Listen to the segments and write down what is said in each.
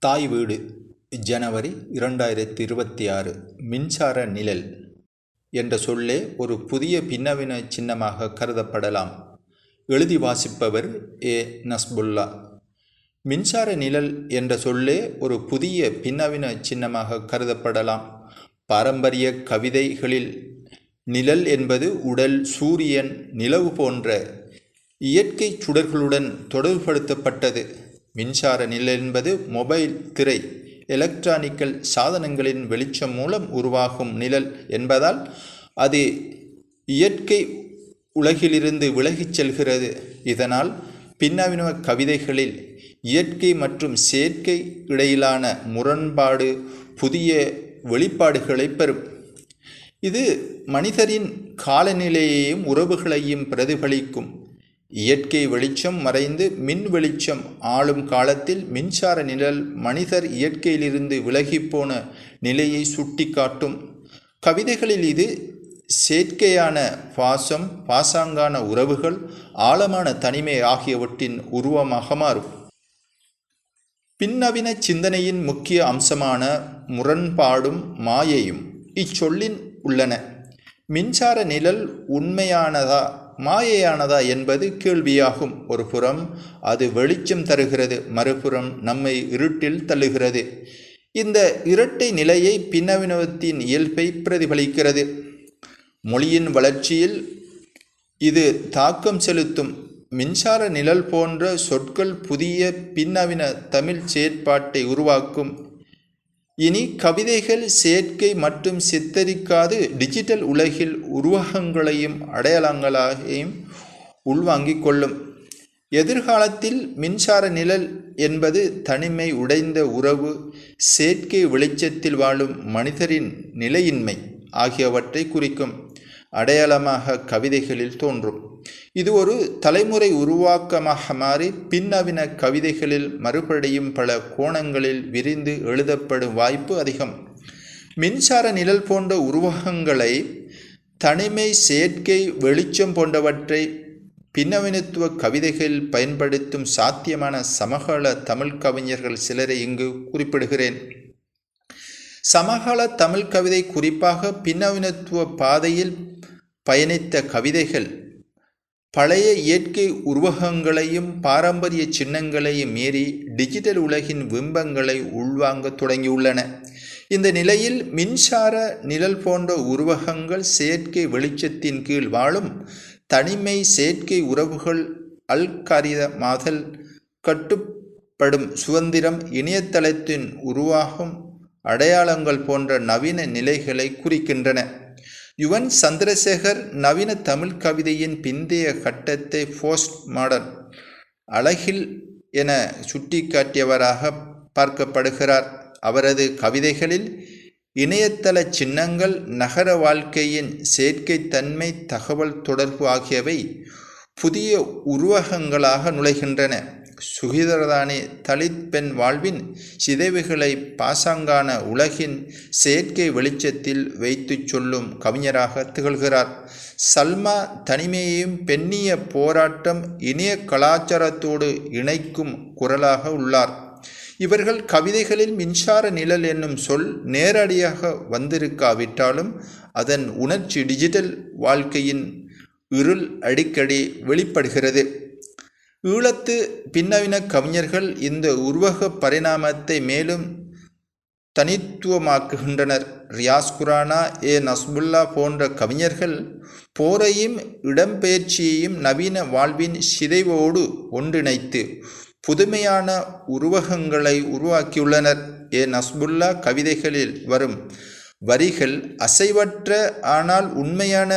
தாய் வீடு ஜனவரி இரண்டாயிரத்தி இருபத்தி ஆறு மின்சார நிழல் என்ற சொல்லே ஒரு புதிய பின்னவின சின்னமாக கருதப்படலாம். எழுதி வாசிப்பவர் ஏ. நஸ்புல்லா. மின்சார நிழல் என்ற சொல்லே ஒரு புதிய பின்னவின சின்னமாக கருதப்படலாம். பாரம்பரிய கவிதைகளில் நிழல் என்பது உடல் சூரியன் நிலவு போன்ற இயற்கை சுடர்களுடன் தொடர்புபடுத்தப்பட்டது. மின்சார நிலை என்பது மொபைல் திரை எலக்ட்ரானிக்கல் சாதனங்களின் வெளிச்சம் மூலம் உருவாகும் நிழல் என்பதால் அது இயற்கை உலகிலிருந்து விலகிச் செல்கிறது. இதனால் பின்னவினவ கவிதைகளில் இயற்கை மற்றும் செயற்கை இடையிலான முரண்பாடு புதிய வெளிப்பாடுகளை பெறும். இது மனிதரின் காலநிலையையும் உறவுகளையும் பிரதிபலிக்கும். இயற்கை வெளிச்சம் மறைந்து மின் வெளிச்சம் ஆளும் காலத்தில் மின்சார நிழல் மனிதர் இயற்கையிலிருந்து விலகிப்போன நிலையை சுட்டிக்காட்டும். கவிதைகளில் இது செயற்கையான பாசம் பாசாங்கான உறவுகள் ஆழமான தனிமை ஆகியவற்றின் உருவமாக மாறும் பின்னவின சிந்தனையின் முக்கிய அம்சமான முரண்பாடும் மாயையும் இச்சொல்லின் உள்ளன. மின்சார நிழல் உண்மையானதா மாயையானதா என்பது கேள்வியாகும். ஒரு புறம் அது வெளிச்சம் தருகிறது மறுபுறம் நம்மை இருட்டில் தள்ளுகிறது. இந்த இரட்டை நிலையை பின்னவினவத்தின் இயல்பை பிரதிபலிக்கிறது. மொழியின் வளர்ச்சியில் இது தாக்கம் செலுத்தும். மின்சார நிழல் போன்ற சொற்கள் புதிய பின்னவின தமிழ் செயற்பாட்டை உருவாக்கும். இனி கவிதைகள் செயற்கை மற்றும் சித்தரிக்காது டிஜிட்டல் உலகில் உருவகங்களையும் அடையாளங்களையும் உள்வாங்கிக் கொள்ளும். எதிர்காலத்தில் மின்சார நிழல் என்பது தனிமை உடைந்த உறவு செயற்கை வெளிச்சத்தில் வாழும் மனிதரின் நிலையின்மை ஆகியவற்றை குறிக்கும். அடையாளமாக கவிதைகளில் தோன்றும். இது ஒரு தலைமுறை உருவாக்கமாக மாறி பின்னவின கவிதைகளில் மறுபடியும் பல கோணங்களில் விரிந்து எழுதப்படும் வாய்ப்பு அதிகம். மின்சார நிழல் போன்ற உருவகங்களை தனிமை செயற்கை வெளிச்சம் போன்றவற்றை பின்னவினத்துவ கவிதைகளில் பயன்படுத்தும் சாத்தியமான சமகால தமிழ் கவிஞர்கள் சிலரை இங்கு குறிப்பிடுகிறேன். சமகால தமிழ் கவிதை குறிப்பாக பின்னவினத்துவ பாதையில் பயணித்த கவிதைகள். பழைய இயற்கை உருவகங்களையும் பாரம்பரிய சின்னங்களையும் மீறி டிஜிட்டல் உலகின் பிம்பங்களை உள்வாங்க தொடங்கியுள்ளன. இந்த நிலையில் மின்சார நிழல் போன்ற உருவகங்கள் செயற்கை வெளிச்சத்தின் கீழ் வாழும் தனிமை செயற்கை உறவுகள் அல்காரிதமாதல் கட்டுப்படும் சுதந்திரம் இணையதளத்தின் உருவாகும் அடையாளங்கள் போன்ற நவீன நிலைகளை குறிக்கின்றன. யுவன் சந்திரசேகர் நவீன தமிழ் கவிதையின் பிந்தைய கட்டத்தை போஸ்ட் மாடர்ன் அழகில் என சுட்டிக்காட்டியவராக பார்க்கப்படுகிறார். அவரது கவிதைகளில் இணையதள சின்னங்கள் நகர வாழ்க்கையின் செயற்கைத்தன்மை தகவல் தொடர்பு ஆகியவை புதிய உருவகங்களாக நுழைகின்றன. சுகிதரதானி தலித் பெண் வாழ்வின் சிதைவுகளை பாசாங்கான உலகின் செயற்கை வெளிச்சத்தில் வைத்து சொல்லும் கவிஞராக திகழ்கிறார். சல்மா தனிமையையும் பெண்ணிய போராட்டம் இணைய கலாச்சாரத்தோடு இணைக்கும் குரலாக உள்ளார். இவர்கள் கவிதைகளில் மின்சார நிழல் என்னும் சொல் நேரடியாக வந்திருக்காவிட்டாலும் அதன் உணர்ச்சி டிஜிட்டல் வாழ்க்கையின் இருள் அடிக்கடி வெளிப்படுகிறது. ஈழத்து பின்னவின கவிஞர்கள் இந்த உருவக பரிணாமத்தை மேலும் தனித்துவமாக்குகின்றனர். ரியாஸ் குரானா ஏ. நஸ்புல்லா போன்ற கவிஞர்கள் போரையும் இடம்பெயர்ச்சியையும் நவீன வாழ்வின் சிதைவோடு ஒன்றிணைத்து புதுமையான உருவகங்களை உருவாக்கியுள்ளனர். ஏ. நஸ்புல்லா கவிதைகளில் வரும் வரிகள் அசைவற்ற ஆனால் உண்மையான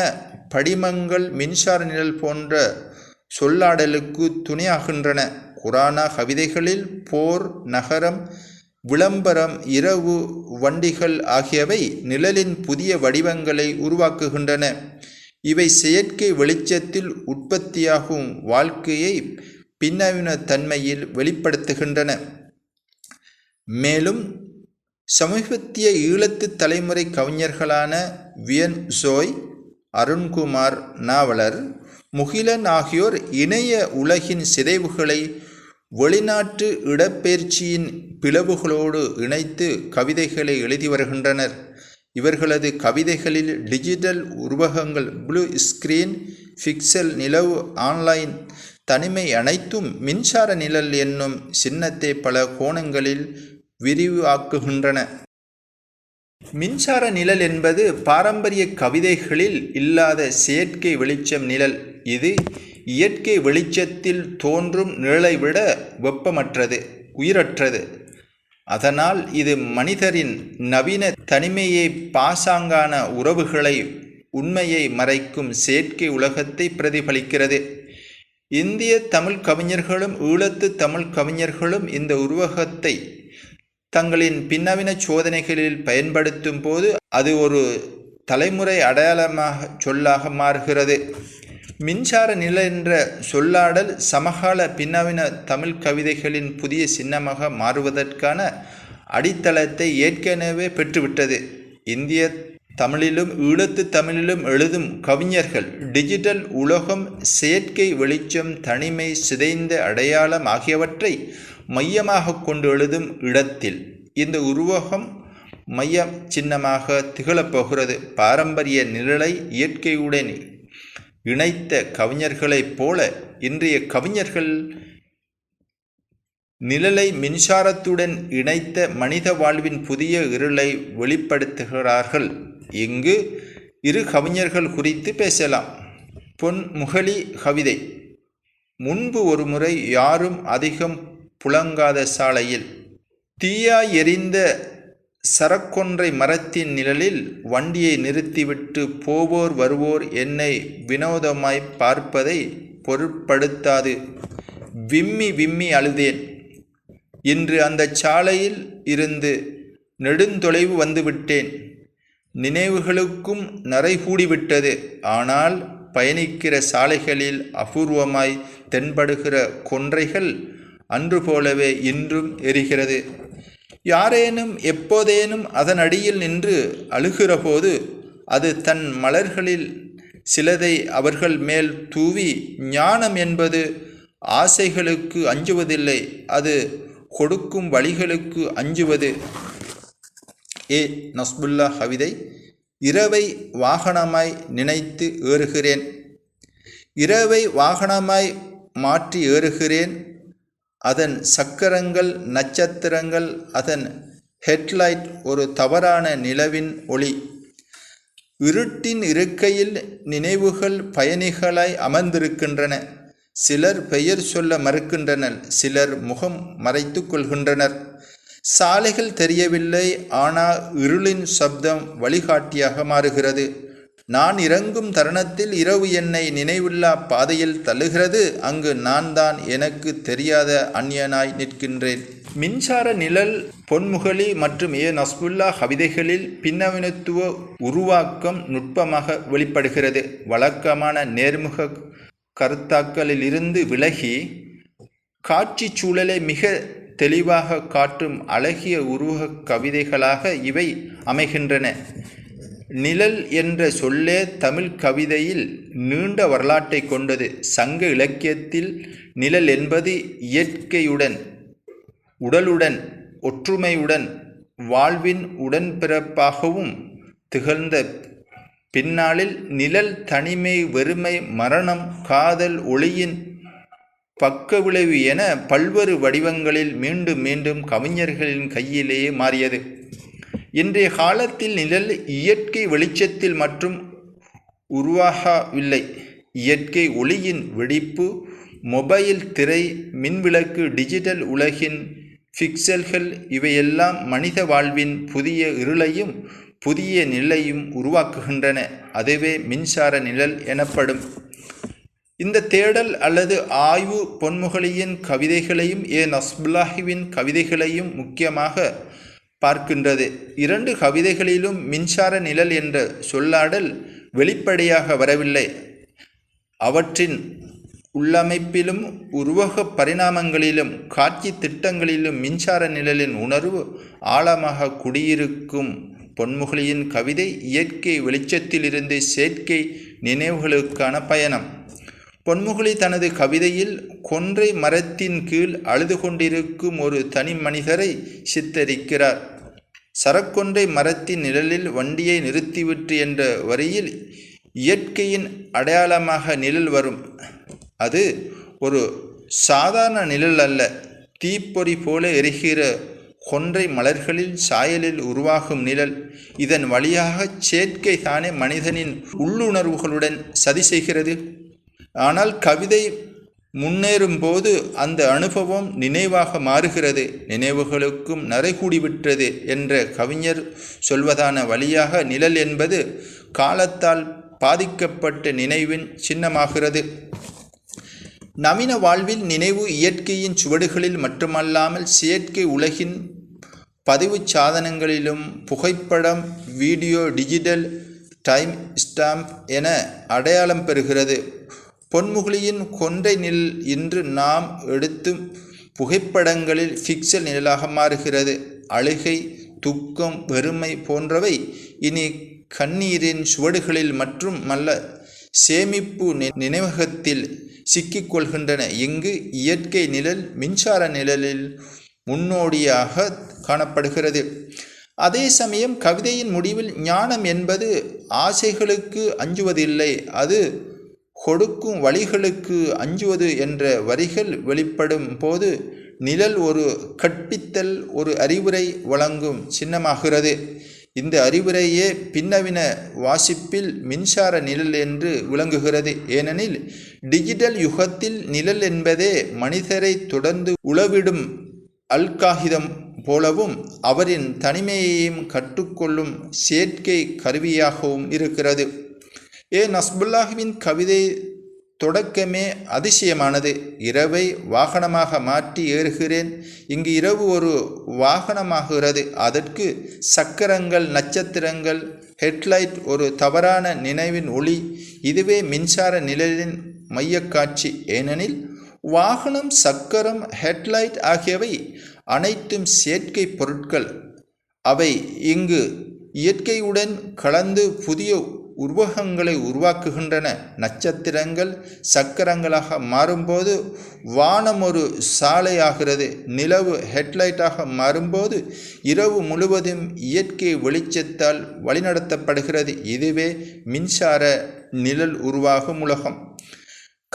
படிமங்கள் மின்சார நிழல் போன்ற சொல்லாடலுக்கு துணையாகின்றன. குரானா கவிதைகளில் போர் நகரம் விளம்பரம் இரவு வண்டிகள் ஆகியவை நிழலின் புதிய வடிவங்களை உருவாக்குகின்றன. இவை செயற்கை வெளிச்சத்தில் உற்பத்தியாகும் வாழ்க்கையை பின்னவின தன்மையில் வெளிப்படுத்துகின்றன. மேலும் சமீபத்திய ஈழத்து தலைமுறை கவிஞர்களான வியன் சோய் அருண்குமார் நாவலர் முகிலன் ஆகியோர் இணைய உலகின் சிதைவுகளை வெளிநாட்டு இடப்பெயர்ச்சியின் பிளவுகளோடு இணைத்து கவிதைகளை எழுதி வருகின்றனர். இவர்களது கவிதைகளில் டிஜிட்டல் உருவகங்கள் ப்ளூ ஸ்கிரீன் பிக்சல் நிலவு ஆன்லைன் தனிமை அனைத்தும் மின்சார நிழல் என்னும் சின்னத்தை பல கோணங்களில் விரிவாக்குகின்றன. மின்சார நிழல் என்பது பாரம்பரிய கவிதைகளில் இல்லாத செயற்கை வெளிச்சம் நிழல். இது இயற்கை வெளிச்சத்தில் தோன்றும் நிழலை விட வெப்பமற்றது உயிரற்றது. அதனால் இது மனிதரின் நவீன தனிமையை பாசாங்கான உறவுகளை உண்மையை மறைக்கும் செயற்கை உலகத்தை பிரதிபலிக்கிறது. இந்திய தமிழ் கவிஞர்களும் ஈழத்து தமிழ் கவிஞர்களும் இந்த உருவகத்தை தங்களின் பின்னவின சோதனைகளில் பயன்படுத்தும் போது அது ஒரு தலைமுறை அடையாளமாக சொல்லாக மாறுகிறது. மின்சார நில என்ற சொல்லாடல் சமகால பின்னவின தமிழ் கவிதைகளின் புதிய சின்னமாக மாறுவதற்கான அடித்தளத்தை ஏற்கனவே பெற்றுவிட்டது. இந்திய தமிழிலும் ஈழத்து தமிழிலும் எழுதும் கவிஞர்கள் டிஜிட்டல் உலகம் செயற்கை வெளிச்சம் தனிமை சிதைந்த அடையாளம் ஆகியவற்றை மையமாக கொண்டு எழுதும் இடத்தில் இந்த உருவகம் மைய சின்னமாக திகழப்போகிறது பாரம்பரிய நிழலை இயற்கையுடன் இணைத்த கவிஞர்களைப் போல இன்றைய கவிஞர்கள் நிழலை மின்சாரத்துடன் இணைத்த மனித வாழ்வின் புதிய இருளை வெளிப்படுத்துகிறார்கள். இங்கு இரு கவிஞர்கள் குறித்து பேசலாம். பொன்முகலி கவிதை. முன்பு ஒரு முறை யாரும் அதிகம் புழங்காத சாலையில் தீயாய் எரிந்த சரக்கொன்றை மரத்தின் நிழலில் வண்டியை நிறுத்திவிட்டு போவோர் வருவோர் என்னை வினோதமாய் பார்ப்பதை பொருட்படுத்தாது. விம்மி விம்மி அழுதேன். இன்று அந்த சாலையில் இருந்து நெடுந்தொலைவு வந்துவிட்டேன். நினைவுகளுக்கும் நரைகூடிவிட்டது ஆனால் பயணிக்கிற சாலைகளில் அபூர்வமாய் தென்படுகிற கொன்றைகள் அன்று போலவே இன்றும் எரிகிறது. யாரேனும் எப்போதேனும் அதன் அடியில் நின்று அழுகிறபோது அது தன் மலர்களில் சிலதை அவர்கள் மேல் தூவி ஞானம் என்பது ஆசைகளுக்கு அஞ்சுவதில்லை அது கொடுக்கும் வழிகளுக்கு அஞ்சுவது. ஏ. நஸ்புல்லா ஹவிதை இரவை வாகனமாய் நினைத்து ஏறுகிறேன். இரவை வாகனமாய் மாற்றி ஏறுகிறேன். அதன் சக்கரங்கள் நட்சத்திரங்கள் அதன் ஹெட்லைட் ஒரு தவறான நிலவின் ஒளி. இருட்டின் இருக்கையில் நினைவுகள் பயணிகளாய் அமர்ந்திருக்கின்றன. சிலர் பெயர் சொல்ல மறுக்கின்றனர் சிலர் முகம் மறைத்து கொள்கின்றனர். சாலைகள் தெரியவில்லை ஆனால் இருளின் சப்தம் வழிகாட்டியாக மாறுகிறது. நான் இறங்கும் தருணத்தில் இரவு என்னை நினைவில்லா பாதையில் தள்ளுகிறது. அங்கு நான் தான் எனக்கு தெரியாத அந்நியனாய் நிற்கின்றேன். மின்சார நிழல் பொன்முகலி மற்றும் ஏ நஸ்புல்லா கவிதைகளில் பின்னவினத்துவ உருவாக்கம் நுட்பமாக வெளிப்படுகிறது. வழக்கமான நேர்முக கருத்தாக்களிலிருந்து விலகி காட்சி சூழலை மிக தெளிவாக காட்டும் அழகிய உருவக கவிதைகளாக இவை அமைகின்றன. நிழல் என்ற சொல்லே தமிழ் கவிதையில் நீண்ட வரலாற்றை கொண்டது. சங்க இலக்கியத்தில் நிழல் என்பது இயற்கையுடன் உடலுடன் ஒற்றுமையுடன் வாழ்வின் உடன்பிறப்பாகவும் திகழ்ந்த பின்னாளில் நிழல் தனிமை வெறுமை மரணம் காதல் ஒளியின் பக்க விளைவு என பல்வேறு வடிவங்களில் மீண்டும் மீண்டும் கவிஞர்களின் கையிலேயே மாறியது. இன்றைய காலத்தில் நிழல் இயற்கை வெளிச்சத்தில் மற்றும் உருவாகவில்லை. இயற்கை ஒளியின் வெடிப்பு மொபைல் திரை மின்விளக்கு டிஜிட்டல் உலகின் பிக்சல்கள் இவையெல்லாம் மனித வாழ்வின் புதிய இருளையும் புதிய நிலையும் உருவாக்குகின்றன. அதுவே மின்சார நிழல் எனப்படும். இந்த தேடல் அல்லது ஆய்வு பொன்முகலியின் கவிதைகளையும் ஏ நஸ்புல்லாஹிவின் கவிதைகளையும் முக்கியமாக பார்க்கின்றது. இரண்டு கவிதைகளிலும் மின்சார நிழல் என்ற சொல்லாடல் வெளிப்படையாக வரவில்லை. அவற்றின் உள்ளமைப்பிலும் உருவக பரிணாமங்களிலும் காட்சி திட்டங்களிலும் மின்சார நிழலின் உணர்வு ஆழமாக குடியிருக்கும் பொன்முகலியின் கவிதை இயற்கை வெளிச்சத்திலிருந்து செயற்கை நினைவுகளுக்கான பயணம். பொன்முகலி தனது கவிதையில் கொன்றை மரத்தின் கீழ் அழுது கொண்டிருக்கும் ஒரு தனி மனிதரை சித்தரிக்கிறார். சரக்கொன்றை மரத்தின் நிழலில் வண்டியை நிறுத்திவிட்டு என்ற வரியில் இயற்கையின் அடையாளமாக நிழல் வரும். அது ஒரு சாதாரண நிழல் அல்ல தீப்பொறி போல எரிகிற கொன்றை மலர்களில் சாயலில் உருவாகும் நிழல். இதன் வழியாக செயற்கை தானே மனிதனின் உள்ளுணர்வுகளுடன் சதி செய்கிறது. ஆனால் கவிதை முன்னேறும் போது அந்த அனுபவம் நினைவாக மாறுகிறது. நினைவுகளுக்கும் நரைகூடிவிட்டது என்ற கவிஞர் சொல்வதான வழியாக நிழல் என்பது காலத்தால் பாதிக்கப்பட்ட நினைவின் சின்னமாகிறது. நவீன வாழ்வில் நினைவு இயற்கையின் சுவடுகளில் மட்டுமல்லாமல் செயற்கை உலகின் பதிவு சாதனங்களிலும் புகைப்படம் வீடியோ டிஜிட்டல் டைம் ஸ்டாம்ப் என அடையாளம் பெறுகிறது. பொன்முகலியின் கொன்றை நில் இன்று நாம் எடுத்தும் புகைப்படங்களில் ஃபிக்சல் நிழலாக மாறுகிறது. அழுகை துக்கம் வெறுமை போன்றவை இனி கண்ணீரின் சுவடுகளில் மற்றும் மல்ல சேமிப்பு நினைவகத்தில் சிக்கிக்கொள்கின்றன. இங்கு இயற்கை நிழல் மின்சார நிழலில் முன்னோடியாக காணப்படுகிறது. அதே சமயம் கவிதையின் முடிவில் ஞானம் என்பது ஆசைகளுக்கு அஞ்சுவதில்லை. அது கொடுக்கும் வழிகளுக்கு அஞ்சுவது என்ற வரிகள் வெளிப்படும் போது நிழல் ஒரு கற்பித்தல் ஒரு அறிவுரை வழங்கும் சின்னமாகிறது. இந்த அறிவுரையே பின்னவின வாசிப்பில் மின்சார நிழல் என்று விளங்குகிறது. ஏனெனில் டிஜிட்டல் யுகத்தில் நிழல் என்பதே மனிதரை தொடர்ந்து உளவிடும் அல்காகிதம் போலவும் அவரின் தனிமையையும் கற்றுக்கொள்ளும் செயற்கை கருவியாகவும் இருக்கிறது. ஏ நஸ்புல்லாஹுவின் கவிதை தொடக்கமே அதிசயமானது. இரவை வாகனமாக மாற்றி ஏறுகிறேன். இங்கு இரவு ஒரு வாகனமாகிறது. அதற்கு சக்கரங்கள் நட்சத்திரங்கள் ஹெட்லைட் ஒரு தவறான நினைவின் ஒளி இதுவே மின்சார நிழலின் மையக்காட்சி. ஏனெனில் வாகனம் சக்கரம் ஹெட்லைட் ஆகியவை அனைத்தும் செயற்கை பொருட்கள். அவை இங்கு இயற்கையுடன் கலந்து புதிய உருவகங்களை உருவாக்குகின்றன. நட்சத்திரங்கள் சக்கரங்களாக மாறும்போது வானம் ஒரு சாலையாகிறது. நிலவு ஹெட்லைட்டாக மாறும்போது இரவு முழுவதும் இயற்கை வெளிச்சத்தால் வழிநடத்தப்படுகிறது. இதுவே மின்சார நிழல் உருவாகும் உலகம்.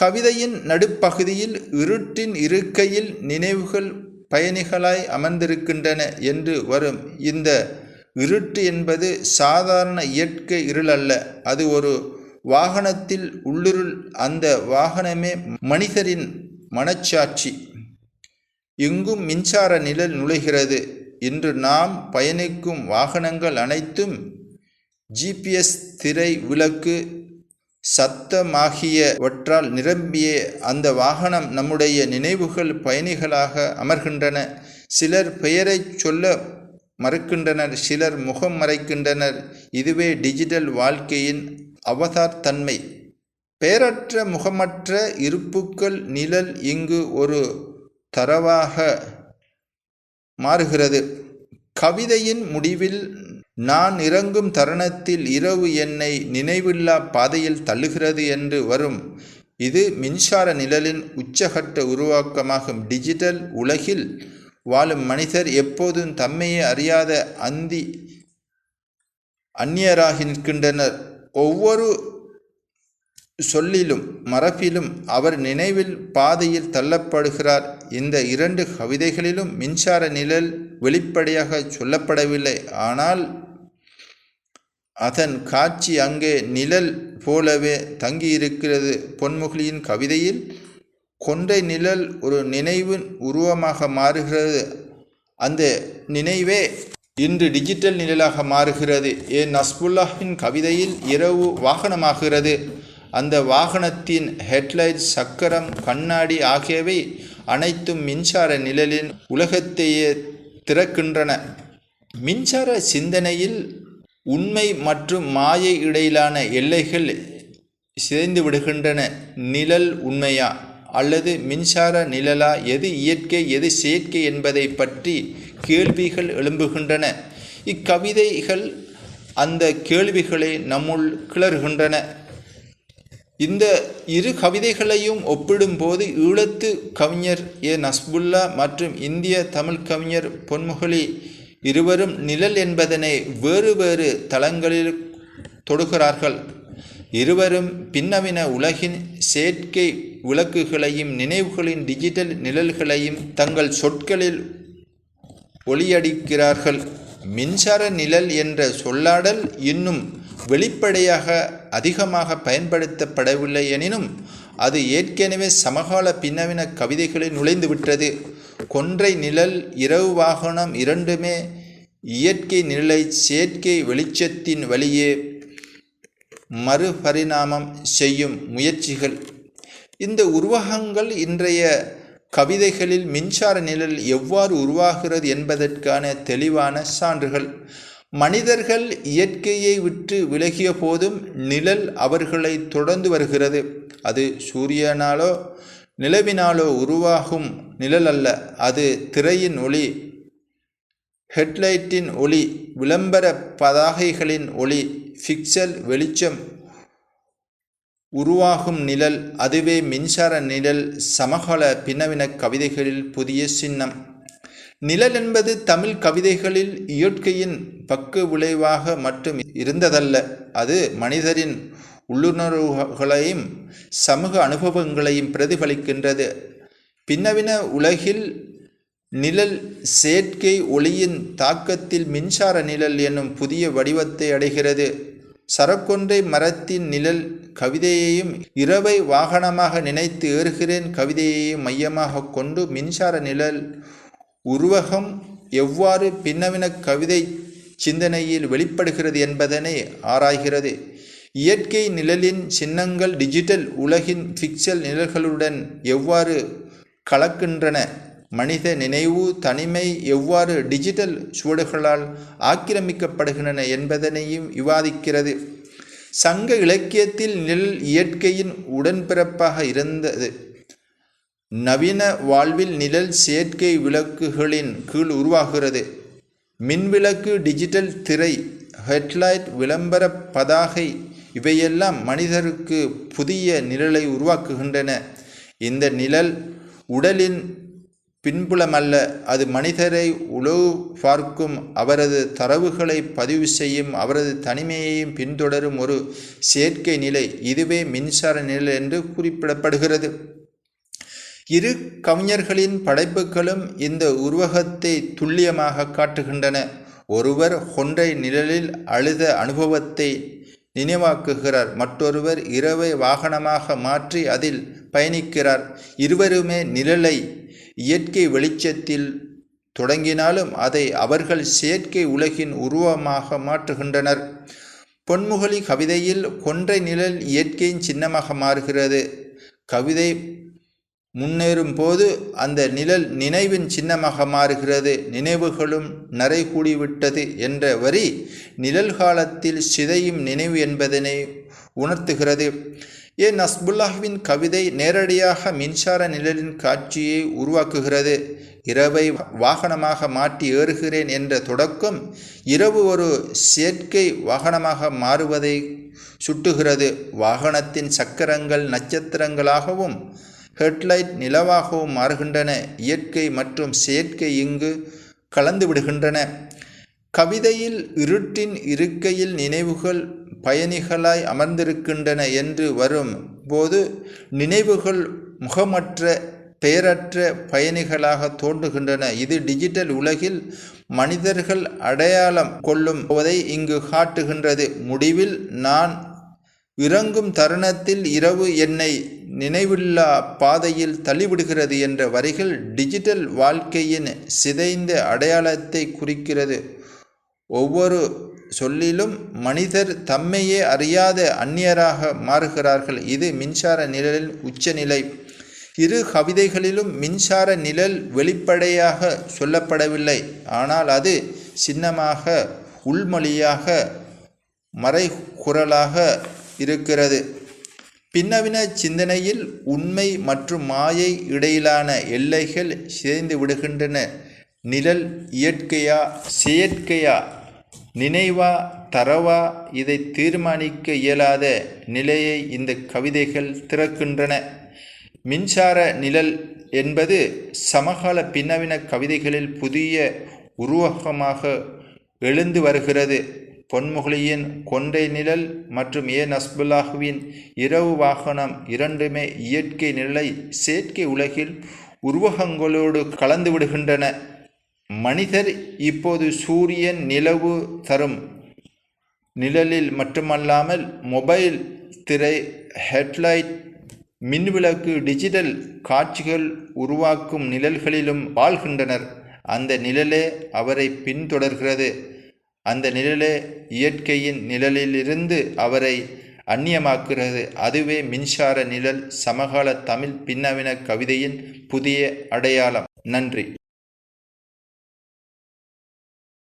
கவிதையின் நடுப்பகுதியில் இருட்டின் இருக்கையில் நினைவுகள் பயணிகளாய் அமர்ந்திருக்கின்றன என்று வரும் இந்த இருட்டு என்பது சாதாரண இயற்கை இருள் அல்ல. அது ஒரு வாகனத்தில் உள்ளிருள் அந்த வாகனமே மனிதரின் மனச்சாட்சி. எங்கும் மின்சார நிழல் நுழைகிறது இன்று நாம் பயணிக்கும் வாகனங்கள் அனைத்தும் ஜிபிஎஸ் திரை விளக்கு சத்தமாகியவற்றால் நிரம்பிய அந்த வாகனம் நம்முடைய நினைவுகள் பயணிகளாக அமர்கின்றன. சிலர் பெயரை சொல்ல மறுக்கின்றனர் சிலர் முகம் மறைக்கின்றனர். இதுவே டிஜிட்டல் வாழ்க்கையின் அவதார்த்தன்மை. பெயரற்ற முகமற்ற இருப்புக்கள் நிழல் இங்கு ஒரு தரவாக மாறுகிறது. கவிதையின் முடிவில் நான் இறங்கும் தருணத்தில் இரவு என்னை நினைவில்லா பாதையில் தள்ளுகிறது என்று வரும். இது மின்சார நிழலின் உச்சகட்ட உருவாக்கமாகும். டிஜிட்டல் உலகில் வாழும் மனிதர் எப்போதும் தம்மையே அறியாத அந்தி அந்நியராகி நிற்கின்றனர். ஒவ்வொரு சொல்லிலும் மரபிலும் அவர் நினைவில் பாதையில் தள்ளப்படுகிறார். இந்த இரண்டு கவிதைகளிலும் மின்சார நிழல் வெளிப்படையாக சொல்லப்படவில்லை. ஆனால் அதன் காட்சி அங்கே நிழல் போலவே தங்கியிருக்கிறது. பொன்முகலியின் கவிதையில் கொன்றை நிழல் ஒரு நினைவின் உருவமாக மாறுகிறது. அந்த நினைவே இன்று டிஜிட்டல் நிழலாக மாறுகிறது. ஏ நஸ்புல்லாஹின் கவிதையில் இரவு வாகனமாகிறது. அந்த வாகனத்தின் ஹெட்லைட் சக்கரம் கண்ணாடி ஆகியவை அனைத்தும் மின்சார நிழலின் உலகத்தையே திறக்கின்றன. மின்சார சிந்தனையில் உண்மை மற்றும் மாயை இடையிலான எல்லைகள் சிதைந்து விடுகின்றன. நிழல் உண்மையா? அல்லது மின்சார நிழலா எது இயற்கை எது செயற்கை என்பதை பற்றி கேள்விகள் எழும்புகின்றன. இக்கவிதைகள் அந்த கேள்விகளை நம்முள் கிளறுகின்றன. இந்த இரு கவிதைகளையும் ஒப்பிடும்போது ஈழத்து கவிஞர் ஏ. நஸ்புல்லா மற்றும் இந்திய தமிழ் கவிஞர் பொன்முகலி இருவரும் நிழல் என்பதனை வேறு வேறு தளங்களில் தொடுகிறார்கள். இருவரும் பின்னவின உலகின் செயற்கை விளக்குகளையும் நினைவுகளின் டிஜிட்டல் நிழல்களையும் தங்கள் சொற்களில் ஒளியடிக்கிறார்கள். மின்சார நிழல் என்ற சொல்லாடல் இன்னும் வெளிப்படையாக அதிகமாக பயன்படுத்தப்படவில்லை எனினும் அது ஏற்கனவே சமகால பின்னவின கவிதைகளில் நுழைந்துவிட்டது. கொன்றை நிழல் இரவு வாகனம் இரண்டுமே இயற்கை நிழலை செயற்கை வெளிச்சத்தின் வழியே மறுபரிணாமம் செய்யும் முயற்சிகள். இந்த உருவகங்கள் இன்றைய கவிதைகளில் மின்சார நிழல் எவ்வாறு உருவாகிறது என்பதற்கான தெளிவான சான்றுகள். மனிதர்கள் இயற்கையை விட்டு விலகிய போதும் நிழல் அவர்களை தொடர்ந்து வருகிறது. அது சூரியனாலோ நிலவினாலோ உருவாகும் நிழல் அல்ல. அது திரையின் ஒளி ஹெட்லைட்டின் ஒளி விளம்பர பதாகைகளின் ஒளி ஃபிக்சல் வெளிச்சம் உருவாகும் நிழல் அதுவே மின்சார நிழல் சமகால பின்னவின கவிதைகளில் புதிய சின்னம். நிழல் என்பது தமிழ் கவிதைகளில் இயற்கையின் பக்க விளைவாக மட்டும் இருந்ததல்ல அது மனிதரின் உள்ளுணர்வுகளையும் சமூக அனுபவங்களையும் பிரதிபலிக்கின்றது. பின்னவின உலகில் நிழல் செயற்கை ஒளியின் தாக்கத்தில் மின்சார நிழல் என்னும் புதிய வடிவத்தை அடைகிறது. சரக்கொன்றை மரத்தின் நிழல் கவிதையையும் இரவை வாகனமாக நினைத்து ஏறுகிறேன். கவிதையையும் மையமாக கொண்டு மின்சார நிழல் உருவகம் எவ்வாறு பின்னவின கவிதை சிந்தனையில் வெளிப்படுகிறது என்பதனை ஆராய்கிறது. இயற்கை நிழலின் சின்னங்கள் டிஜிட்டல் உலகின் பிக்சல் நிழல்களுடன் எவ்வாறு கலக்கின்றன? மனித நினைவு தனிமை எவ்வாறு டிஜிட்டல் சுவடுகளால் ஆக்கிரமிக்கப்படுகின்றன என்பதனையும் விவாதிக்கிறது. சங்க இலக்கியத்தில் நிழல் இயற்கையின் உடன்பிறப்பாக இருந்தது. நவீன வாழ்வில் நிழல் செயற்கை விளக்குகளின் கீழ் உருவாகிறது. மின்விளக்கு டிஜிட்டல் திரை ஹெட்லைட் விளம்பர பதாகை இவையெல்லாம் மனிதருக்கு புதிய நிழலை உருவாக்குகின்றன. இந்த நிழல் உடலின் பின்புலமல்ல அது மனிதரை உளவு பார்க்கும் அவரது தரவுகளை பதிவு செய்யும் அவரது தனிமையையும் பின்தொடரும் ஒரு செயற்கை நிலை இதுவே மின்சார நிலை என்று குறிப்பிடப்படுகிறது. இரு கவிஞர்களின் படைப்புகளும் இந்த உருவகத்தை துல்லியமாக காட்டுகின்றன. ஒருவர் கொன்றை நிழலில் அழுத அனுபவத்தை நினைவாக்குகிறார் மற்றொருவர் இரவை வாகனமாக மாற்றி அதில் பயணிக்கிறார். இருவருமே நிழலை இயற்கை வெளிச்சத்தில் தொடங்கினாலும் அதை அவர்கள் செயற்கை உலகின் உருவமாக மாற்றுகின்றனர். பொன்முகலி கவிதையில் கொன்றை நிழல் இயற்கையின் சின்னமாக மாறுகிறது. கவிதை முன்னேறும் போது அந்த நிழல் நினைவின் சின்னமாக மாறுகிறது. நினைவுகளும் நரை கூடிவிட்டது என்ற வரி நிழல் காலத்தில் சிதையும் நினைவு என்பதனை உணர்த்துகிறது. ஏன் நஸ்புல்லாஹ்வின் கவிதை நேரடியாக மின்சார நிழலின் காட்சியை உருவாக்குகிறது? இரவை வாகனமாக மாற்றி ஏறுகிறேன் என்ற தொடக்கம் இரவு ஒரு செயற்கை வாகனமாக மாறுவதை சுட்டுகிறது. வாகனத்தின் சக்கரங்கள் நட்சத்திரங்களாகவும் ஹெட்லைட் நிலவாகவும் மாறுகின்றன. இயற்கை மற்றும் செயற்கை இங்கு கலந்து விடுகின்றன கவிதையில் இருட்டின் இருக்கையில் நினைவுகள் பயணிகளாய் அமர்ந்திருக்கின்றன என்று வரும் போது நினைவுகள் முகமற்ற பெயரற்ற பயணிகளாக தோன்றுகின்றன. இது டிஜிட்டல் உலகில் மனிதர்கள் அடையாளம் கொள்ளும் போதை இங்கு காட்டுகின்றது. முடிவில் நான் இறங்கும் தருணத்தில் இரவு என்னை நினைவில்லா பாதையில் தள்ளிவிடுகிறது என்ற வரிகள் டிஜிட்டல் வாழ்க்கையின் சிதைந்த அடையாளத்தை குறிக்கிறது. ஒவ்வொரு சொல்லிலும் மனிதர் தம்மையே அறியாத அந்நியராக மாறுகிறார்கள். இது மின்சார நிழலின் உச்சநிலை. இரு கவிதைகளிலும் மின்சார நிழல் வெளிப்படையாக சொல்லப்படவில்லை. ஆனால் அது சின்னமாக உள்மொழியாக மறைகுரலாக இருக்கிறது. பின்னவின சிந்தனையில் உண்மை மற்றும் மாயை இடையிலான எல்லைகள் சிதைந்து விடுகின்றன. நிழல் இயற்கையா செயற்கையா? நினைவா தரவா இதை தீர்மானிக்க இயலாத நிலையை இந்த கவிதைகள் திறக்கின்றன. மின்சார நிழல் என்பது சமகால பின்னவின கவிதைகளில் புதிய உருவகமாக எழுந்து வருகிறது. பொன்முகலியின் கொண்டை நிழல் மற்றும் ஏ. நஸ்புல்லாஹுவின் இரவு வாகனம் இரண்டுமே இயற்கை நிழலை செயற்கை உலகில் உருவகங்களோடு கலந்து விடுகின்றன. மனிதர் இப்போது சூரியன் நிலவு தரும் நிழலில் மட்டுமல்லாமல் மொபைல் திரை ஹெட்லைட் மின்விளக்கு டிஜிட்டல் காட்சிகள் உருவாக்கும் நிழல்களிலும் வாழ்கின்றனர். அந்த நிழலே அவரை பின்தொடர்கிறது. அந்த நிழலே இயற்கையின் நிழலிலிருந்து அவரை அந்நியமாக்குகிறது. அதுவே மின்சார நிழல் சமகால தமிழ் பின்னவின கவிதையின் புதிய அடையாளம். நன்றி.